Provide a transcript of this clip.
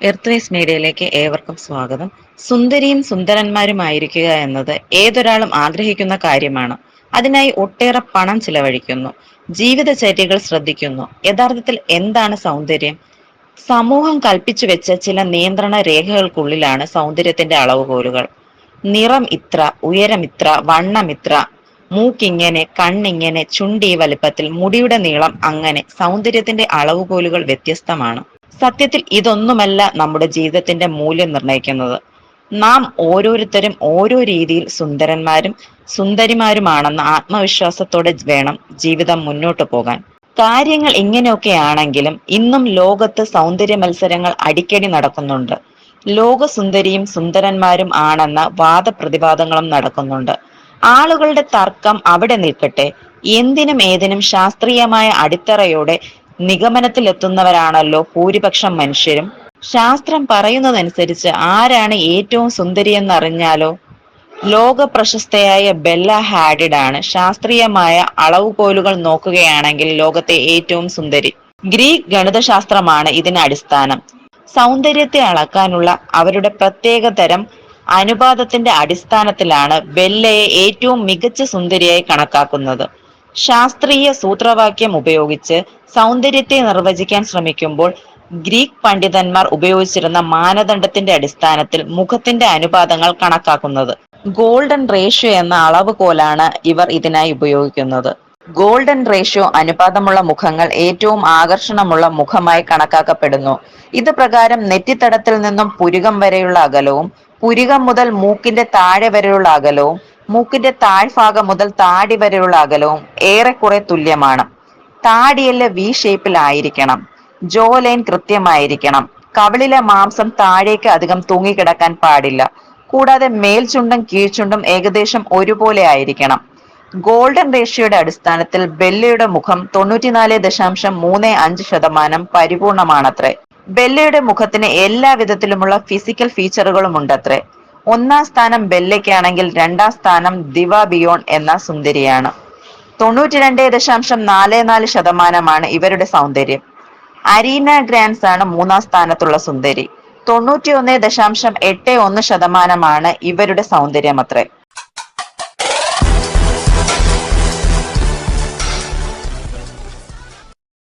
Earthwise മീഡിയയിലേക്ക് ഏവർക്കും സ്വാഗതം. സുന്ദരിയും സുന്ദരന്മാരുമായിരിക്കുക എന്നത് ഏതൊരാളും ആഗ്രഹിക്കുന്ന കാര്യമാണ്. അതിനായി ഒട്ടേറെ പണം ചിലവഴിക്കുന്നു. ജീവിതചര്യകൾ ശ്രദ്ധിക്കുന്നു. യഥാർത്ഥത്തിൽ എന്താണ് സൗന്ദര്യം? സമൂഹം കൽപ്പിച്ചു വെച്ച ചില നിയന്ത്രണ രേഖകൾക്കുള്ളിലാണ് സൗന്ദര്യത്തിന്റെ അളവുകോലുകൾ. നിറം ഇത്ര ഉയരം ഇത്ര വണ്ണം ഇത്ര മൂക്കിങ്ങനെ കണ്ണിങ്ങനെ ചുണ്ടി വലുപ്പത്തിൽ മുടിയുടെ നീളം അങ്ങനെ സൗന്ദര്യത്തിന്റെ അളവുകോലുകൾ വ്യത്യസ്തമാണ്. സത്യത്തിൽ ഇതൊന്നുമല്ല നമ്മുടെ ജീവിതത്തിന്റെ മൂല്യം നിർണയിക്കുന്നത്. നാം ഓരോരുത്തരും ഓരോ രീതിയിൽ സുന്ദരന്മാരും സുന്ദരിമാരുമാണെന്ന ആത്മവിശ്വാസത്തോടെ വേണം ജീവിതം മുന്നോട്ട് പോകാൻ. കാര്യങ്ങൾ ഇങ്ങനെയൊക്കെയാണെങ്കിലും ഇന്നും ലോകത്ത് സൗന്ദര്യ മത്സരങ്ങൾ അടിക്കടി നടക്കുന്നുണ്ട്. ലോകസുന്ദരിയും സുന്ദരന്മാരും ആണെന്ന വാദപ്രതിവാദങ്ങളും നടക്കുന്നുണ്ട്. ആളുകളുടെ തർക്കം അവിടെ നിൽക്കട്ടെ. എന്തിനും ഏതിനും ശാസ്ത്രീയമായ അടിത്തറയോടെ നിഗമനത്തിലെത്തുന്നവരാണല്ലോ ഭൂരിപക്ഷം മനുഷ്യരും. ശാസ്ത്രം പറയുന്നതനുസരിച്ച് ആരാണ് ഏറ്റവും സുന്ദരിയെന്നറിഞ്ഞാലോ? ലോക പ്രശസ്തയായ ബെല്ല ഹാഡിഡ് ആണ് ശാസ്ത്രീയമായ അളവുകോലുകൾ നോക്കുകയാണെങ്കിൽ ലോകത്തെ ഏറ്റവും സുന്ദരി. ഗ്രീക്ക് ഗണിതശാസ്ത്രമാണ് ഇതിന് അടിസ്ഥാനം. സൗന്ദര്യത്തെ അളക്കാനുള്ള അവരുടെ പ്രത്യേക തരം അനുപാതത്തിന്റെ അടിസ്ഥാനത്തിലാണ് ബെല്ലയെ ഏറ്റവും മികച്ച സുന്ദരിയായി കണക്കാക്കുന്നത്. ശാസ്ത്രീയ സൂത്രവാക്യം ഉപയോഗിച്ച് സൗന്ദര്യത്തെ നിർവചിക്കാൻ ശ്രമിക്കുമ്പോൾ ഗ്രീക്ക് പണ്ഡിതന്മാർ ഉപയോഗിച്ചിരുന്ന മാനദണ്ഡത്തിന്റെ അടിസ്ഥാനത്തിൽ മുഖത്തിന്റെ അനുപാതങ്ങൾ കണക്കാക്കുന്നത്. ഗോൾഡൻ റേഷ്യോ എന്ന അളവുകോലാണ് ഇവർ ഇതിനായി ഉപയോഗിക്കുന്നത്. ഗോൾഡൻ റേഷ്യോ അനുപാതമുള്ള മുഖങ്ങൾ ഏറ്റവും ആകർഷണമുള്ള മുഖമായി കണക്കാക്കപ്പെടുന്നു. ഇത് പ്രകാരം നെറ്റിത്തടത്തിൽ നിന്നും പുരികം വരെയുള്ള അകലവും പുരികം മുതൽ മൂക്കിന്റെ താഴെ വരെയുള്ള അകലവും മൂക്കിന്റെ താഴ്ഭാഗം മുതൽ താടി വരെയുള്ള അകലവും ഏറെക്കുറെ തുല്യമാണ്. താടിയെല്ലാം വി ഷേപ്പിൽ ആയിരിക്കണം. ജോ ലൈൻ കൃത്യമായിരിക്കണം. കവിളിലെ മാംസം താഴേക്ക് അധികം തൂങ്ങിക്കിടക്കാൻ പാടില്ല. കൂടാതെ മേൽചുണ്ടും കീഴ്ചുണ്ടും ഏകദേശം ഒരുപോലെ ആയിരിക്കണം. ഗോൾഡൻ റേഷ്യയുടെ അടിസ്ഥാനത്തിൽ ബെല്ലയുടെ മുഖം തൊണ്ണൂറ്റിനാല് ദശാംശം മൂന്ന് അഞ്ച് ശതമാനം പരിപൂർണമാണത്രേ. ബെല്ലയുടെ മുഖത്തിന് എല്ലാ വിധത്തിലുമുള്ള ഫിസിക്കൽ ഫീച്ചറുകളും ഉണ്ടത്രേ. ഒന്നാം സ്ഥാനം ബെല്ലയ്ക്കാണെങ്കിൽ രണ്ടാം സ്ഥാനം ദിവ ബിയോൺ എന്ന സുന്ദരിയാണ്. തൊണ്ണൂറ്റി രണ്ട് ദശാംശം നാല് നാല് ശതമാനമാണ് ഇവരുടെ സൗന്ദര്യം. അരീന ഗ്രാൻസ് ആണ് മൂന്നാം സ്ഥാനത്തുള്ള സുന്ദരി. തൊണ്ണൂറ്റി ഒന്ന് ദശാംശം എട്ട് ഒന്ന് ശതമാനമാണ് ഇവരുടെ സൗന്ദര്യം അത്രേ